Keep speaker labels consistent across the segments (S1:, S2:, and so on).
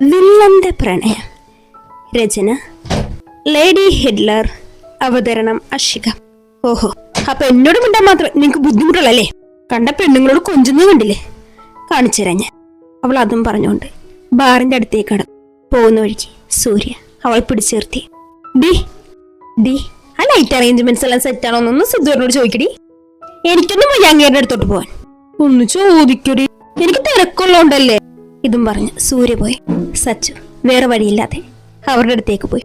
S1: വില്ലന്റെ പ്രണയം. രചന ലേഡി ഹിഡ്ലർ അവതരണം അഷിക. ഓഹോ അപ്പൊ എന്നോട് മിണ്ടാൻ മാത്രം നിങ്ങൾക്ക് ബുദ്ധിമുട്ടുള്ളല്ലേ കണ്ട പെണ്ണുങ്ങളോട് കൊഞ്ചുന്നത് കണ്ടില്ലേ? കാണിച്ചു ഞാൻ. അവൾ അതും പറഞ്ഞുകൊണ്ട് ബാറിന്റെ അടുത്തേക്ക് കടന്നു പോകുന്ന വഴിക്ക് സൂര്യ അവൾ പിടിച്ചേർത്തി ഡി ഡി ആ ലൈറ്റ് അറേഞ്ച്മെന്റ്സ് എല്ലാം സെറ്റ് ആണോ എന്നൊന്ന് സിദ്ധുവിനോട് ചോദിക്കടി എനിക്കൊന്നും വയ്യ അങ്ങേരുടെ അടുത്തോട്ട് പോവാൻ. ഒന്ന് ചോദിക്കടി എനിക്ക് തിരക്കുള്ളോണ്ടല്ലേ ഇതും പറഞ്ഞു സൂര്യ പോയി. സച്ചു വേറെ വഴിയില്ലാതെ അവരുടെ അടുത്തേക്ക് പോയി.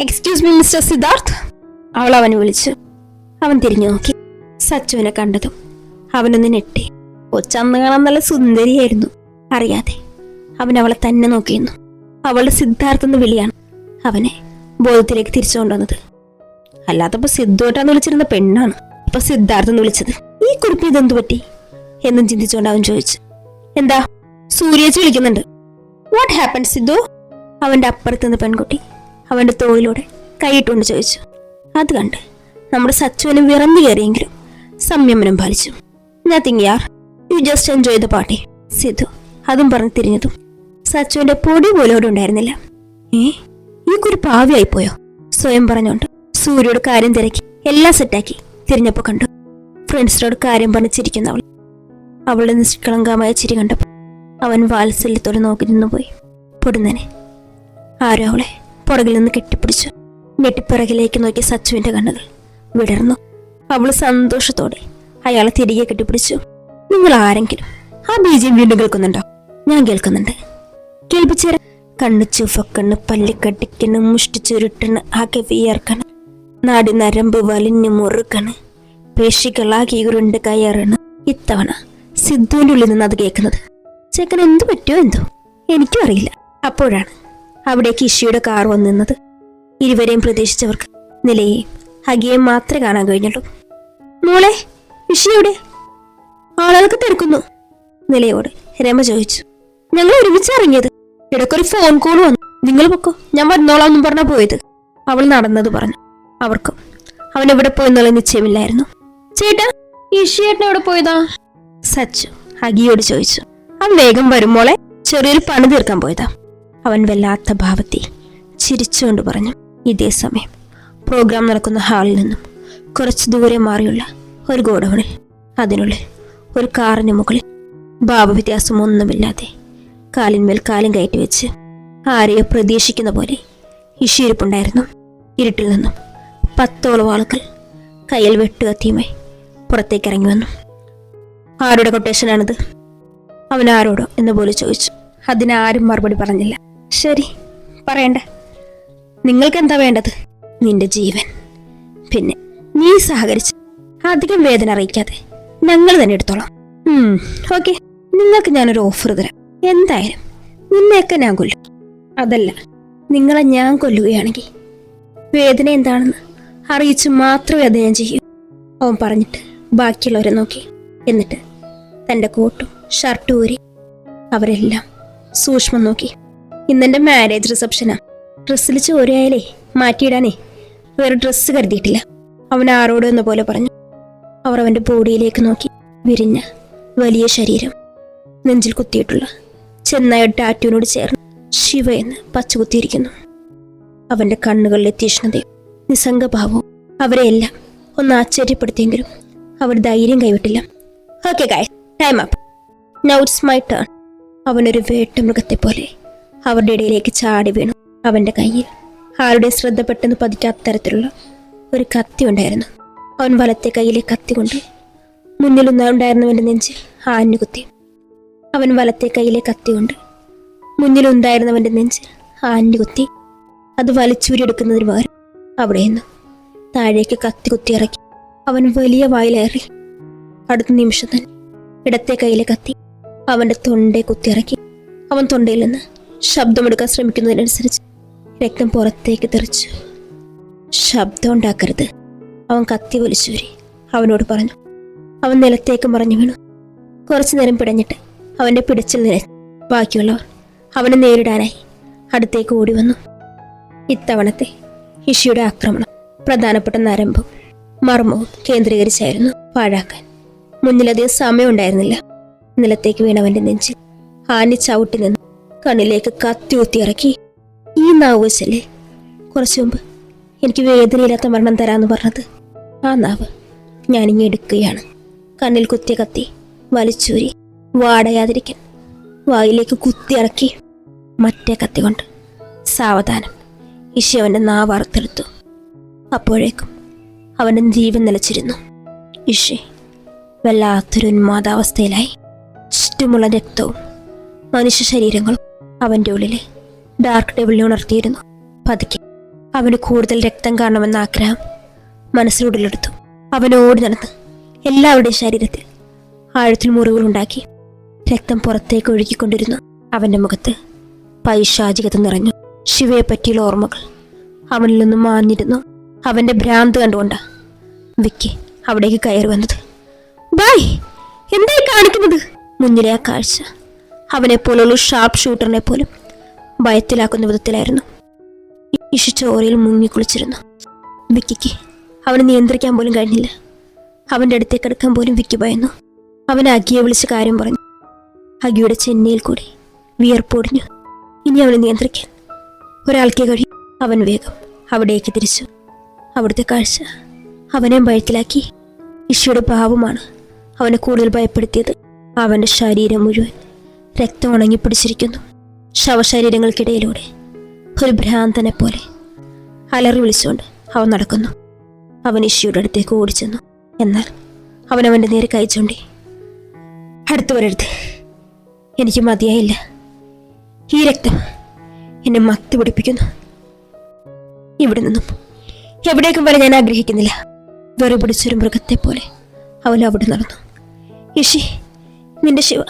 S1: എക്സ്ക്യൂസ് മീ മിസ്റ്റർ സിദ്ധാർത്ഥ് അവൾ അവനെ വിളിച്ചു. അവൻ തിരിഞ്ഞു നോക്കി. സച്ചുവിനെ കണ്ടതും അവനൊന്ന് നെട്ടി കൊച്ചന്ന് കാണാൻ നല്ല സുന്ദരിയായിരുന്നു. അറിയാതെ അവൻ അവളെ തന്നെ നോക്കിയിരുന്നു. അവളുടെ സിദ്ധാർത്ഥ എന്ന് വിളിയാണ് അവനെ ബോധത്തിലേക്ക് തിരിച്ചു കൊണ്ടുവന്നത്. അല്ലാത്തപ്പോ സിദ്ധുവേട്ടാന്ന് വിളിച്ചിരുന്ന പെണ്ണാണ് ഇപ്പൊ സിദ്ധാർത്ഥ എന്ന് വിളിച്ചത്. ഈ കുറിപ്പ് ഇതെന്തു പറ്റി? എന്നും ചിന്തിച്ചുകൊണ്ട് അവൻ ചോദിച്ചു. എന്താ? സൂര്യേച്ച് വിളിക്കുന്നുണ്ട്. What happen Sidhu? അവന്റെ അപ്പുറത്ത് നിന്ന് പെൺകുട്ടി അവന്റെ തോളിലൂടെ കൈയിട്ടുകൊണ്ട് ചോദിച്ചു. അത് കണ്ട് നമ്മുടെ സച്ചുവിന് വിറന്നു കയറിയെങ്കിലും സംയമനം പാലിച്ചു. Nothing Yar you just enjoy the party Sidhu. അതും പറഞ്ഞ് തിരിഞ്ഞതും സച്ചുവിന്റെ പൊടി പോലും അവിടെ ഉണ്ടായിരുന്നില്ല. ഏ? ഈ കുരു പാവിയായിപ്പോയോ സ്വയം പറഞ്ഞുകൊണ്ട് സൂര്യയോട് കാര്യം തിരക്കി എല്ലാം സെറ്റാക്കി തിരിഞ്ഞപ്പോൾ കണ്ടു. ഫ്രണ്ട്സിനോട് കാര്യം പറഞ്ഞ് ചിരിക്കുന്ന അവൾ. അവളുടെ നിഷ്കളങ്കമായ ചിരി കണ്ടപ്പോൾ അവൻ വാത്സല്യത്തോടെ നോക്കി നിന്നുപോയി. പൊടുന്നനെ ആരോ അവളെ പുറകിൽ നിന്ന് കെട്ടിപ്പിടിച്ചു. ഞെട്ടിപ്പിറകിലേക്ക് നോക്കിയ സച്ചുവിന്റെ കണ്ണുകൾ വിടർന്നു. അവൾ സന്തോഷത്തോടെ അയാളെ തിരികെ കെട്ടിപ്പിടിച്ചു. നിങ്ങൾ ആരെങ്കിലും ആ ബീജം വീണ്ടും കേൾക്കുന്നുണ്ടോ? ഞാൻ കേൾക്കുന്നുണ്ട്. കേൾപ്പിച്ചേരാ. കണ്ണ് ചുവക്കണ്ണ് പല്ലിക്കട്ടിക്കണ് മുഷ്ടി ചുരുട്ടണ് ആകെ വിയർക്കണ് നാടി നരമ്പ് വലിഞ്ഞു മുറുക്കണ് പേശികളാകെ ഉരുണ്ട് കയറണ് ഇത്തവണ സിദ്ധുവിന്റെ ഉള്ളിൽ നിന്ന് അത് കേൾക്കുന്നത്. ചെക്കൻ എന്തു പറ്റുമോ എന്തോ. എനിക്കും അറിയില്ല. അപ്പോഴാണ് അവിടേക്ക് ഇഷിയുടെ കാർ വന്നു നിന്നത്. ഇരുവരെയും പ്രതീക്ഷിച്ചവർക്ക് നിലയെയും ഹഗിയെയും മാത്രമേ കാണാൻ കഴിഞ്ഞുള്ളൂ. മോളെ ഇഷിയുടെ ആളുകൾക്ക് തിരക്കുന്നു. നിലയോട് രമ ചോദിച്ചു. ഞങ്ങൾ ഒരുമിച്ച് ഇറങ്ങിയത്. ഇടയ്ക്കൊരു ഫോൺ കോൾ വന്നു. നിങ്ങൾ പൊക്കോ ഞാൻ വന്നോളാം എന്നും പറഞ്ഞാ പോയത്. അവൾ നടന്നത് പറഞ്ഞു. അവർക്കും അവൻ എവിടെ പോയെന്നുള്ള നിശ്ചയമില്ലായിരുന്നു. ചേട്ടാ ഇഷിയേട്ടൻ എവിടെ പോയതാ? സച്ചു ഹഗിയോട് ചോദിച്ചു. അവൻ വേഗം വരുമ്പോളെ ചെറിയൊരു പണി തീർക്കാൻ പോയതാ. അവൻ വല്ലാത്ത ഭാവത്തിൽ ചിരിച്ചുകൊണ്ട് പറഞ്ഞു ഇതേ സമയം പ്രോഗ്രാം നടക്കുന്ന ഹാളിൽ നിന്നും കുറച്ച് ദൂരെ മാറിയുള്ള ഒരു ഗോഡവണിൽ അതിനുള്ളിൽ ഒരു കാറിന് മുകളിൽ ഭാവവ്യത്യാസം ഒന്നുമില്ലാതെ കാലിന്മേൽ കാലും കയറ്റി വെച്ച് ആരെയോ പ്രതീക്ഷിക്കുന്ന പോലെ ഇഷിയിരിപ്പുണ്ടായിരുന്നു ഇരുട്ടിൽ നിന്നും പത്തോളം ആളുകൾ കയ്യിൽ വെട്ടുകത്തിയുമായി പുറത്തേക്ക് ഇറങ്ങി വന്നു. ആരുടെ കൊട്ടേഷനാണിത് അവൻ ആരോടോ എന്ന് പോലെ ചോദിച്ചു. അതിനാരും മറുപടി പറഞ്ഞില്ല. ശരി പറയണ്ട. നിങ്ങൾക്ക് എന്താ വേണ്ടത്? നിന്റെ ജീവൻ. പിന്നെ നീ സഹകരിച്ച് അധികം വേദന അറിയിക്കാതെ ഞങ്ങൾ തന്നെ എടുത്തോളാം. ഓക്കെ. നിങ്ങൾക്ക് ഞാനൊരു ഓഫർ തരാം. എന്തായാലും നിന്നെയൊക്കെ ഞാൻ കൊല്ലും. അതല്ല നിങ്ങളെ ഞാൻ കൊല്ലുകയാണെങ്കിൽ വേദന എന്താണെന്ന് അറിയിച്ചു മാത്രമേ അത് ഞാൻ ചെയ്യൂ. അവൻ പറഞ്ഞിട്ട് ബാക്കിയുള്ളവരെ നോക്കി. എന്നിട്ട് തന്റെ കോട്ടും ഷർട്ടും ഊരി അവരെല്ലാം സൂക്ഷ്മം നോക്കി. ഇന്നെന്റെ മാരേജ് റിസപ്ഷനാ ഡ്രസ്സിൽ ചോരയായാലേ മാറ്റിയിടാനേ. വേറെ ഡ്രസ്സ് കരുതിയിട്ടില്ല. അവൻ ആരോടും എന്ന പോലെ പറഞ്ഞു. അവർ അവന്റെ ബോഡിയിലേക്ക് നോക്കി. വിരിഞ്ഞ വലിയ ശരീരം. നെഞ്ചിൽ കുത്തിയിട്ടുള്ള ചെന്നായ ടാറ്റുവിനോട് ചേർന്ന് ശിവ എന്ന് പച്ചകുത്തിയിരിക്കുന്നു അവന്റെ കണ്ണുകളിലെ തീഷ്ണതയും നിസ്സംഗഭാവവും അവരെയെല്ലാം ഒന്ന് ആശ്ചര്യപ്പെടുത്തിയെങ്കിലും അവർ ധൈര്യം കൈവിട്ടില്ല. Okay guy time up now it's my turn അവനൊരു വേട്ടമൃഗത്തെ പോലെ അവരുടെ ഇടയിലേക്ക് ചാടി വീണു. അവന്റെ കയ്യിൽ ആരുടെ ശ്രദ്ധ പെട്ടെന്ന് പതിക്കാത്ത തരത്തിലുള്ള ഒരു കത്തി ഉണ്ടായിരുന്നു. അവൻ വലത്തെ കയ്യിലെ കത്തി കൊണ്ട് മുന്നിലുണ്ടായിരുന്നവന്റെ നെഞ്ചിൽ ആഞ്ഞു കുത്തി. അവൻ വലത്തെ കയ്യിലെ കത്തി കൊണ്ട് മുന്നിലുണ്ടായിരുന്നവന്റെ നെഞ്ചിൽ ആഞ്ഞു കുത്തി. അത് വലിച്ചൂരിയെടുക്കുന്നതിന് പകരം അവിടെ നിന്ന് താഴേക്ക് കത്തി കുത്തിയിറക്കി അവൻ വലിയ വായിലേറി. അടുത്ത നിമിഷം തന്നെ ഇടത്തെ കയ്യിലെ കത്തി അവന്റെ തൊണ്ടയെ കുത്തിയിറക്കി. അവൻ തൊണ്ടയിൽ നിന്ന് ശബ്ദമെടുക്കാൻ ശ്രമിക്കുന്നതിനനുസരിച്ച് രക്തം പുറത്തേക്ക് തെറിച്ചു. ശബ്ദം ഉണ്ടാക്കരുത്. അവൻ കത്തി വലിച്ചൂരി അവനോട് പറഞ്ഞു അവൻ നിലത്തേക്ക് മറഞ്ഞു വീണു. കുറച്ചു നേരം പിടഞ്ഞിട്ട് അവന്റെ പിടിച്ചിൽ നില ബാക്കിയുള്ളവർ അവനെ നേരിടാനായി അടുത്തേക്ക് ഓടി വന്നു ഇത്തവണത്തെ ഇഷിയുടെ ആക്രമണം പ്രധാനപ്പെട്ട നരമ്പും മർമ്മവും കേന്ദ്രീകരിച്ചായിരുന്നു പാഴാക്കാൻ. മുന്നിലധികം സമയം ഉണ്ടായിരുന്നില്ല നിലത്തേക്ക് വീണവന്റെ നെഞ്ചിൽ ആനി ചവിട്ടി നിന്ന് കണ്ണിലേക്ക് കത്തി ഇറക്കി. ഈ നാവ് വെച്ചല്ലേ? കുറച്ചു മുമ്പ് എനിക്ക് വേദനയില്ലാത്ത മരണം തരാന്ന് പറഞ്ഞത്. ആ നാവ് ഞാനിങ്ങി എടുക്കുകയാണ്. കണ്ണിൽ കുത്തിയ കത്തി വലിച്ചൂരി വാടയാതിരിക്കാൻ വായിലേക്ക് കുത്തിയിറക്കി മറ്റേ കത്തി കൊണ്ട് സാവധാനം ഇഷി നാവ് അറുത്തെടുത്തു. അപ്പോഴേക്കും അവന്റെ ജീവൻ നിലച്ചിരുന്നു. ഇഷി വല്ലാത്തൊരു ഉന്മാദാവസ്ഥയിലായി. ചുറ്റുമുള്ള രക്തവും മനുഷ്യ ശരീരങ്ങളും അവന്റെ ഉള്ളിലെ ഡാർക്ക് ഡെവിളിനെ ഉണർത്തിയിരുന്നു. പതുക്കെ അവന് കൂടുതൽ രക്തം കാണണമെന്ന ആഗ്രഹം മനസ്സിലുടലെടുത്തു. അവൻ ഓടി നടന്ന് എല്ലാവരുടെയും ശരീരത്തിൽ ആഴത്തിൽ മുറിവുകളുണ്ടാക്കി രക്തം പുറത്തേക്ക് ഒഴുകിക്കൊണ്ടിരുന്നു അവന്റെ മുഖത്ത് പൈശാചികത നിറഞ്ഞു. ശിവയെ പറ്റിയുള്ള ഓർമ്മകൾ അവനിൽ നിന്നും മാഞ്ഞിരുന്നു. അവന്റെ ഭ്രാന്ത് കണ്ടുകൊണ്ട വിക്കി അവിടേക്ക് കയറി വന്നത്. ബായ് എന്തായി കാണിക്കുന്നത്? മുന്നിലെ ആ കാഴ്ച. അവനെ പോലുള്ള ഷാർപ്പ് ഷൂട്ടറിനെ പോലും ഭയത്തിലാക്കുന്ന വിധത്തിലായിരുന്നു. ഇഷു ചോരയിൽ മുങ്ങിക്കുളിച്ചിരുന്നു വിക്കിക്ക് അവനെ നിയന്ത്രിക്കാൻ പോലും കഴിഞ്ഞില്ല. അവന്റെ അടുത്തേക്ക് അടുക്കാൻ പോലും വിക്കി ഭയന്നു. അവൻ അഗിയെ വിളിച്ച് കാര്യം പറഞ്ഞു. അഗിയുടെ ചെന്നൈയിൽ കൂടി വിയർപ്പൊടിഞ്ഞു ഇനി അവനെ നിയന്ത്രിക്കാൻ ഒരാൾക്കേ കഴിയും. അവൻ വേഗം അവിടേക്ക് തിരിച്ചു. അവിടുത്തെ കാഴ്ച അവനെ ഭയത്തിലാക്കി. ഇഷയുടെ ഭാവമാണ് അവനെ കൂടുതൽ ഭയപ്പെടുത്തിയത്. അവന്റെ ശരീരം മുഴുവൻ രക്തം ഉണങ്ങിപ്പിടിച്ചിരിക്കുന്നു ശവശരീരങ്ങൾക്കിടയിലൂടെ ഒരു ഭ്രാന്തനെ പോലെ അലറി വിളിച്ചുകൊണ്ട് അവൻ നടക്കുന്നു. അവൻ ഇഷിയുടെ അടുത്തേക്ക് ഓടിച്ചെന്നു. എന്നാൽ അവൻ അവന്റെ നേരെ കൈ ചൂണ്ടി അടുത്തു വരരുത്. എനിക്ക് മതിയായില്ല. ഈ രക്തം എന്നെ മത്തി പിടിപ്പിക്കുന്നു. ഇവിടെ നിന്നും എവിടേക്കും വരെ ഞാൻ ആഗ്രഹിക്കുന്നില്ല. വെറുപിടിച്ചൊരു മൃഗത്തെ പോലെ അവൻ അവിടെ നടന്നു. യശി നിന്റെ ശിവ.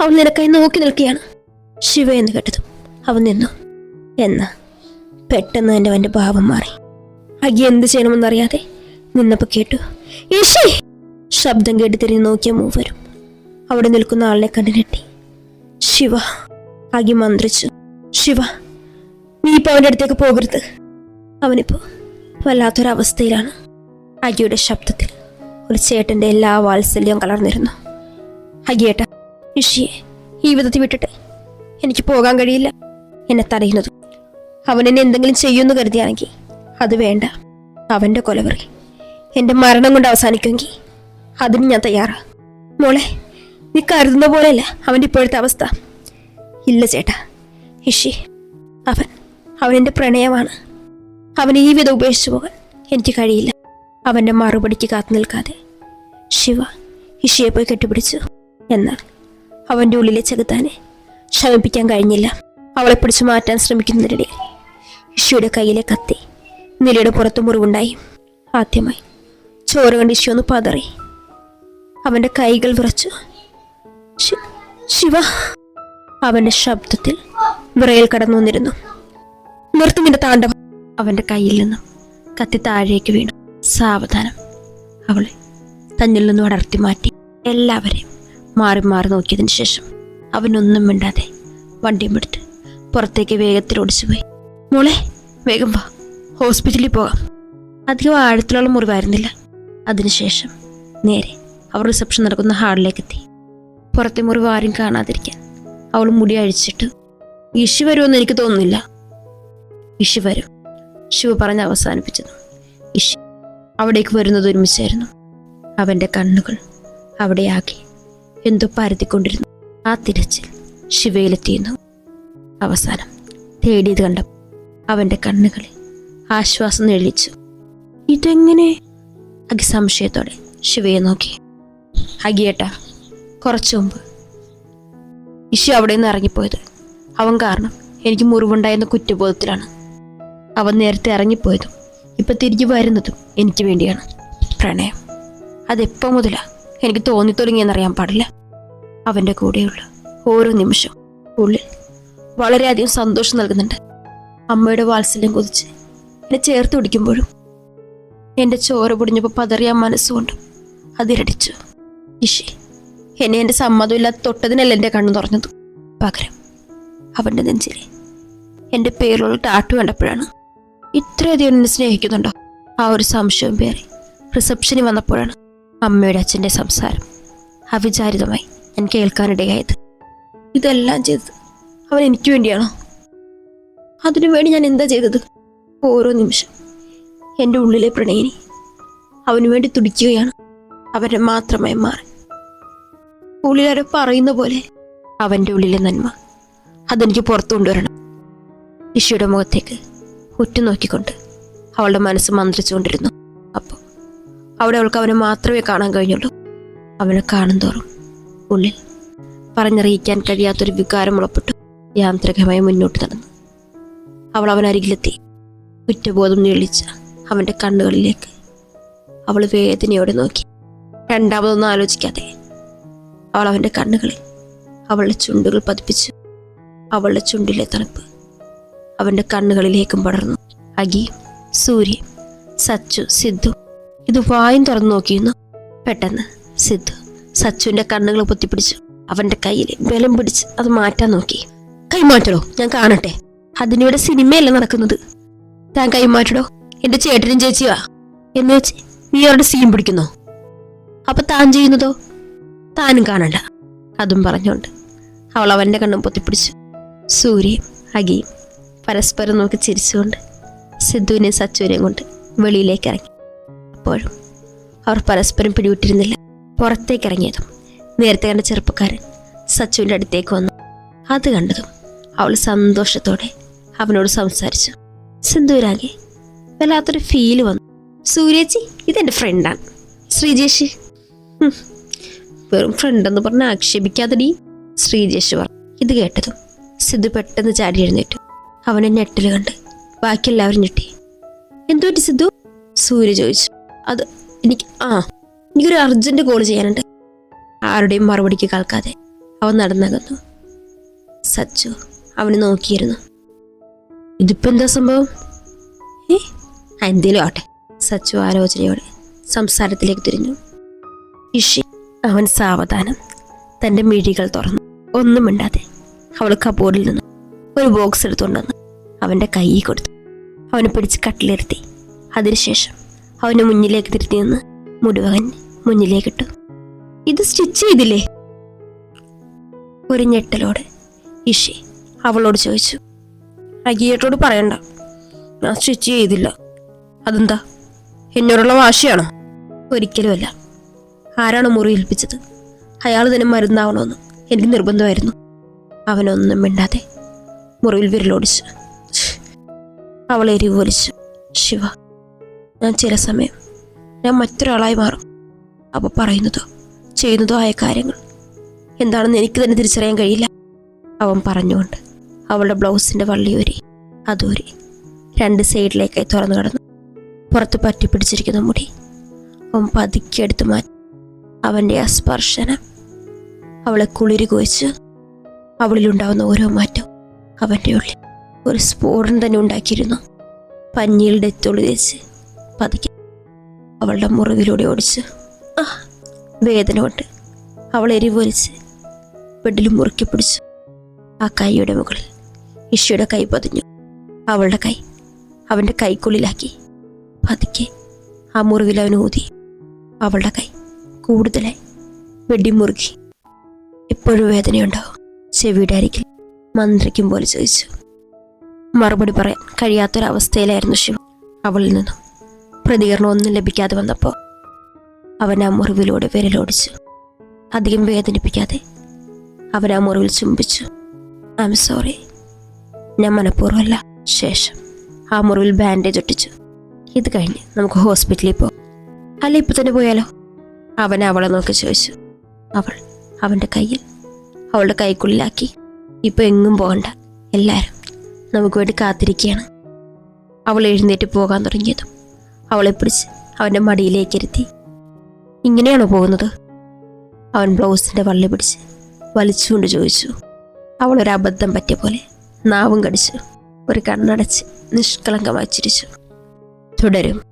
S1: അവൾ നിനക്കായി നോക്കി നിൽക്കുകയാണ്. ശിവ എന്ന് കേട്ടതും അവൻ നിന്നു. എന്നാ പെട്ടെന്ന് തന്നെ അവന്റെ ഭാവം മാറി. അഗി എന്ത് ചെയ്യണമെന്നറിയാതെ നിന്നപ്പോൾ കേട്ടു ഈശി ശബ്ദം കേട്ട് തിരിഞ്ഞു നോക്കിയ മൂവരും അവിടെ നിൽക്കുന്ന ആളിനെ കണ്ടു ഞെട്ടി. ശിവ! അഗി മന്ത്രിച്ചു. ശിവ നീ ഇപ്പോൾ അവന്റെ അടുത്തേക്ക് പോകരുത്. അവനിപ്പോൾ വല്ലാത്തൊരവസ്ഥയിലാണ്. അഗിയുടെ ശബ്ദത്തിൽ ഒരു ചേട്ടന്റെ എല്ലാ വാത്സല്യവും കലർന്നിരുന്നു. അഗിയേട്ട ഋഷിയെ ഈ വിധത്തിൽ വിട്ടിട്ട് എനിക്ക് പോകാൻ കഴിയില്ല. എന്നെ തടയുന്നതും. അവൻ എന്നെ എന്തെങ്കിലും ചെയ്യുമെന്ന് കരുതിയാണെങ്കിൽ അത് വേണ്ട. അവന്റെ കൊലവറി എന്റെ മരണം കൊണ്ട് അവസാനിക്കുമെങ്കിൽ അതിന് ഞാൻ തയ്യാറാ. മോളെ നീ കരുതുന്ന പോലെയല്ല അവന്റെ ഇപ്പോഴത്തെ അവസ്ഥ. ഇല്ല ചേട്ടാ ഋഷി അവൻ എന്റെ പ്രണയമാണ്. അവൻ ഈ വിധം ഉപേക്ഷിച്ചു പോകാൻ എനിക്ക് കഴിയില്ല. അവന്റെ മറുപടിക്ക് കാത്തു നിൽക്കാതെ ശിവ ഇഷിയെ പോയി കെട്ടിപ്പിടിച്ചു. എന്നാൽ അവന്റെ ഉള്ളിലെ ചെകുത്താനെ ശമിപ്പിക്കാൻ കഴിഞ്ഞില്ല. അവളെ പിടിച്ചു മാറ്റാൻ ശ്രമിക്കുന്നതിനിടയിൽ ഇഷിയുടെ കയ്യിലെ കത്തി നിലയുടെ പുറത്ത് മുറിവുണ്ടായി. ആദ്യമായി ചോര കണ്ട് ഇഷി ഒന്ന് പതറി. അവന്റെ കൈകൾ വിറച്ചു. ശിവ. അവന്റെ ശബ്ദത്തിൽ വിറയിൽ കടന്നു വന്നിരുന്നു. നിർത്തി നിന്റെ താണ്ഡവം. അവന്റെ കയ്യിൽ നിന്നും കത്തി താഴേക്ക് വീണു. സാവധാനം. അവളെ തന്നിൽ നിന്നും അടർത്തി മാറ്റി. എല്ലാവരെയും മാറി മാറി നോക്കിയതിന് ശേഷം അവനൊന്നും മിണ്ടാതെ വണ്ടിയും എടുത്ത് പുറത്തേക്ക് വേഗത്തിൽ ഓടിച്ചുപോയി. മോളെ വേഗം വാ. ഹോസ്പിറ്റലിൽ പോകാം. അധികം ആഴത്തിലുള്ള മുറിവായിരുന്നില്ല. അതിനുശേഷം നേരെ അവർ റിസപ്ഷൻ നടക്കുന്ന ഹാളിലേക്ക് എത്തി പുറത്തെ മുറിവ് ആരും കാണാതിരിക്കാൻ അവൾ മുടി അഴിച്ചിട്ട് ഇഷു വരുമെന്ന് എനിക്ക് തോന്നുന്നില്ല. ഇഷു വരും ശിവ പറഞ്ഞ് അവസാനിപ്പിച്ചത്. ഇഷു അവിടേക്ക് വരുന്നത് ഒരുമിച്ചായിരുന്നു. അവന്റെ കണ്ണുകൾ അവിടെയാകെ എന്തോ പരത്തിക്കൊണ്ടിരുന്നു. ആ തിരച്ചിൽ ശിവയിലെത്തിയിരുന്നു. അവസാനം തേടിയത് കണ്ടപ്പോൾ അവന്റെ കണ്ണുകളിൽ ആശ്വാസം നെളിച്ചു ഇതെങ്ങനെ? അഗി സംശയത്തോടെ ശിവയെ നോക്കി. അഗിയേട്ടാ കുറച്ചു മുമ്പ്. ഇഷു അവിടെ നിന്ന് ഇറങ്ങിപ്പോയത്. അവൻ കാരണം എനിക്ക് മുറിവുണ്ടായെന്ന കുറ്റബോധത്തിലാണ്. അവൻ നേരത്തെ ഇറങ്ങിപ്പോയതും ഇപ്പം തിരികെ വരുന്നതും എനിക്ക് വേണ്ടിയാണ്. പ്രണയം. അതെപ്പോ മുതലാ എനിക്ക് തോന്നി തുടങ്ങിയെന്നറിയാൻ പാടില്ല. അവന്റെ കൂടെയുള്ള ഓരോ നിമിഷം ഉള്ളിൽ വളരെയധികം സന്തോഷം നൽകുന്നുണ്ട്. അമ്മയുടെ വാത്സല്യം കൊതിച്ച് എന്നെ ചേർത്ത് പിടിക്കുമ്പോഴും എന്റെ ചോര പൊടിഞ്ഞപ്പോൾ പതറിയ മനസ്സുകൊണ്ടും അതിരടിച്ചു. ഇഷി എന്നെ എന്റെ സമ്മതമില്ലാതെ തൊട്ടതിനല്ല എന്റെ കണ്ണു തുറഞ്ഞത് പകരം അവന്റെ നെഞ്ചിലെ എന്റെ പേരിലുള്ള ടാറ്റു കണ്ടപ്പോഴാണ് ഇത്രയധികം എന്നെ സ്നേഹിക്കുന്നുണ്ടോ? ആ ഒരു സംശയം പേറി റിസപ്ഷനിൽ വന്നപ്പോഴാണ് അമ്മയുടെ അച്ഛന്റെ സംസാരം. അവിചാരിതമായി ഞാൻ കേൾക്കാനിടയായത്. ഇതെല്ലാം ചെയ്തത്
S2: അവൻ എനിക്ക് വേണ്ടിയാണോ? അതിനു വേണ്ടി ഞാൻ എന്താ ചെയ്തത്? ഓരോ നിമിഷം എന്റെ ഉള്ളിലെ പ്രണയിനി അവനു വേണ്ടി തുടിക്കുകയാണ് അവരെ മാത്രമായി മാറി. ഉള്ളിലാരോ പറയുന്ന പോലെ അവന്റെ ഉള്ളിലെ നന്മ അതെനിക്ക് പുറത്തു കൊണ്ടുവരണം. ഋഷിയുടെ മുഖത്തേക്ക് ഉറ്റുനോക്കിക്കൊണ്ട് അവളുടെ മനസ്സ് മന്ത്രിച്ചുകൊണ്ടിരുന്നു. അവിടെ അവൾക്ക് അവനെ മാത്രമേ കാണാൻ കഴിഞ്ഞുള്ളൂ. അവനെ കാണും തോറും ഉള്ളിൽ പറഞ്ഞറിയിക്കാൻ കഴിയാത്തൊരു വികാരം ഉളപ്പെട്ടു. യാന്ത്രികമായി മുന്നോട്ട് നടന്നു. അവൾ അവനരികിലെത്തി കുറ്റബോധം നീളിച്ച അവന്റെ കണ്ണുകളിലേക്ക് അവൾ വേദനയോടെ നോക്കി. രണ്ടാമതൊന്നും ആലോചിക്കാതെ അവൾ അവന്റെ കണ്ണുകളിൽ അവളുടെ ചുണ്ടുകൾ പതിപ്പിച്ചു. അവളുടെ ചുണ്ടിലെ തണുപ്പ് അവന്റെ കണ്ണുകളിലേക്കും പടർന്നു. അഗി സൂര്യൻ സച്ചു സിദ്ധു ഇത് വായും തുറന്നു നോക്കിയിരുന്നു. പെട്ടെന്ന് സിദ്ധു സച്ചുവിന്റെ കണ്ണുകൾ പൊത്തിപ്പിടിച്ചു. അവന്റെ കയ്യിൽ ബലം പിടിച്ച് അത് മാറ്റാൻ നോക്കി. കൈമാറ്റടോ ഞാൻ കാണട്ടെ. അതിനിവിടെ സിനിമയല്ല നടക്കുന്നത്. താൻ കൈമാറ്റടോ എന്റെ ചേട്ടനും ചേച്ചിയാ എന്ന് വെച്ച് നീ അവരുടെ സീൻ പിടിക്കുന്നു? അപ്പൊ താൻ ചെയ്യുന്നതോ? താനും കാണണ്ട അതും പറഞ്ഞുകൊണ്ട് അവൾ അവന്റെ കണ്ണും പൊത്തിപ്പിടിച്ചു. സൂര്യയും അകിയും പരസ്പരം നോക്കി ചിരിച്ചുകൊണ്ട് സിദ്ധുവിനെയും സച്ചുവിനെയും കൊണ്ട് വെളിയിലേക്ക് ഇറങ്ങി. അപ്പോഴും അവർ പരസ്പരം പിടിവിട്ടിരുന്നില്ല. പുറത്തേക്ക് ഇറങ്ങിയതും നേരത്തെ കണ്ട ചെറുപ്പക്കാരൻ സച്ചുവിന്റെ അടുത്തേക്ക് വന്നു. അത് കണ്ടതും അവൾ സന്തോഷത്തോടെ അവനോട് സംസാരിച്ചു. സിന്ധുവിനാകെ വല്ലാത്തൊരു ഫീൽ വന്നു. സൂര്യജി ഇതെന്റെ ഫ്രണ്ടാണ് ശ്രീജേഷ്. വെറും ഫ്രണ്ടെന്ന് പറഞ്ഞ് ആക്ഷേപിക്കാതടി ശ്രീജേഷ് പറഞ്ഞു. ഇത് കേട്ടതും സിദ്ധു പെട്ടെന്ന് ചാടി എഴുന്നേറ്റു. അവനെ ഞെട്ടൽ കണ്ട് ബാക്കി എല്ലാവരും ഞെട്ടി. എന്തുപറ്റി സിദ്ധു സൂര്യ ചോദിച്ചു. അത് എനിക്ക് ആ എനിക്കൊരു അർജന്റ് കോൾ ചെയ്യാനുണ്ട്. ആരുടെയും മറുപടിക്ക് കേൾക്കാതെ അവൻ നടന്നകന്നു. സച്ചു അവന് നോക്കിയിരുന്നു. ഇതിപ്പോ എന്താ സംഭവം? ഏ എന്തേലും ആട്ടെ സച്ചു ആലോചനയോടെ സംസാരത്തിലേക്ക് തിരിഞ്ഞു. ഇഷി അവൻ സാവധാനം തന്റെ മിഴികൾ തുറന്നു. ഒന്നും മിണ്ടാതെ അവൾ കബോർഡിൽ നിന്ന്. ഒരു ബോക്സ് എടുത്തുകൊണ്ടുവന്ന് അവന്റെ കൈ കൊടുത്തു. അവനെ പിടിച്ച് കട്ടിലിരുത്തി. അതിനുശേഷം അവന് മുന്നിലേക്ക് തിരിഞ്ഞു നിന്ന് മുഴുവൻ മുന്നിലേക്കിട്ടു ഇത് സ്റ്റിച്ച് ചെയ്തില്ലേ? ഒരു ഞെട്ടലോടെ ഇഷി അവളോട് ചോദിച്ചു. അഗിയേട്ടോട് പറയണ്ട. ഞാൻ സ്റ്റിച്ച് ചെയ്തില്ല. അതെന്താ? എന്നോടുള്ള വാശിയാണോ? ഒരിക്കലുമല്ല. ആരാണ് മുറി ഏൽപ്പിച്ചത്? അയാൾ തന്നെ മരുന്നാവണമെന്ന് എനിക്ക് നിർബന്ധമായിരുന്നു. അവനൊന്നും മിണ്ടാതെ മുറിയിൽ വിരലോടിച്ചു. അവളെ എരിവ് വലിച്ചു ശിവ. ഞാൻ ചില സമയം ഞാൻ മറ്റൊരാളായി മാറും. അപ്പോൾ പറയുന്നതോ ചെയ്യുന്നതോ ആയ കാര്യങ്ങൾ. എന്താണെന്ന് എനിക്ക് തന്നെ തിരിച്ചറിയാൻ കഴിയില്ല. അവൻ പറഞ്ഞുകൊണ്ട് അവളുടെ ബ്ലൗസിന്റെ വള്ളിയൂരി അതൂരി രണ്ട് സൈഡിലേക്കായി തുറന്നു കിടന്നു. പുറത്ത് പറ്റി പിടിച്ചിരിക്കുന്ന മുടി അവൻ പതുക്കിയെടുത്ത് എടുത്തു മാറ്റി. അവന്റെ ആ സ്പർശനം അവളെ കുളിരി കുഴിച്ച് അവളിലുണ്ടാവുന്ന ഓരോ മാറ്റവും അവന്റെ ഉള്ളിൽ ഒരു സ്ഫോടനം തന്നെ ഉണ്ടാക്കിയിരുന്നു. പഞ്ഞിയിൽ ഡെത്തോളി തേച്ച് പതുക്കെ അവളുടെ മുറിവിലൂടെ ഓടിച്ച് ആ വേദന കൊണ്ട് അവൾ എരിവൊലിച്ച് ബെഡിൽ മുറുക്കി പിടിച്ചു. ആ കൈയുടെ മുകളിൽ ഇഷയുടെ കൈ പതിഞ്ഞു. അവളുടെ കൈ അവന്റെ കൈക്കുള്ളിലാക്കി പതുക്കെ ആ മുറിവിൽ അവൻ ഊതി. അവളുടെ കൈ കൂടുതലായി വെടി മുറുകി. എപ്പോഴും വേദനയുണ്ടാവും. ചെവിയുടെ അരികിൽ മന്ത്രിക്കും പോലെ ചോദിച്ചു. മറുപടി പറയാൻ കഴിയാത്തൊരവസ്ഥയിലായിരുന്നു ശിവ അവളിൽ നിന്നും. പ്രതികരണം ഒന്നും ലഭിക്കാതെ വന്നപ്പോൾ അവൻ ആ മുറിവിലൂടെ വിരലോടിച്ചു. അധികം വേദനിപ്പിക്കാതെ അവൻ ആ മുറിവിൽ ചുംബിച്ചു. ഐ എം സോറി ഞാൻ മനഃപൂർവമല്ല. ശേഷം ആ മുറിവിൽ ബാൻഡേജ് ഒട്ടിച്ചു. ഇത് കഴിഞ്ഞ് നമുക്ക് ഹോസ്പിറ്റലിൽ പോകാം. അല്ല ഇപ്പം തന്നെ പോയാലോ? അവൻ അവളെ നോക്കി ചോദിച്ചു. അവൾ അവന്റെ കയ്യിൽ അവളുടെ കൈക്കുള്ളിലാക്കി ഇപ്പൊ എങ്ങും പോകണ്ട. എല്ലാവരും നമുക്ക് വേണ്ടി കാത്തിരിക്കുകയാണ്. അവൾ എഴുന്നേറ്റ് പോകാൻ തുടങ്ങിയതും അവളെ പിടിച്ച് അവന്റെ മടിയിലേക്ക് ഇരുത്തി ഇങ്ങനെയാണോ പോകുന്നത്? അവൻ ബ്ലൗസിന്റെ വള്ളി പിടിച്ച് വലിച്ചുകൊണ്ട് ചോദിച്ചു. അവൾ ഒരു അബദ്ധം പറ്റിയ പോലെ നാവും കടിച്ചു ഒരു കണ്ണടച്ച് നിഷ്കളങ്കമായി ചിരിച്ചു. തുടരും.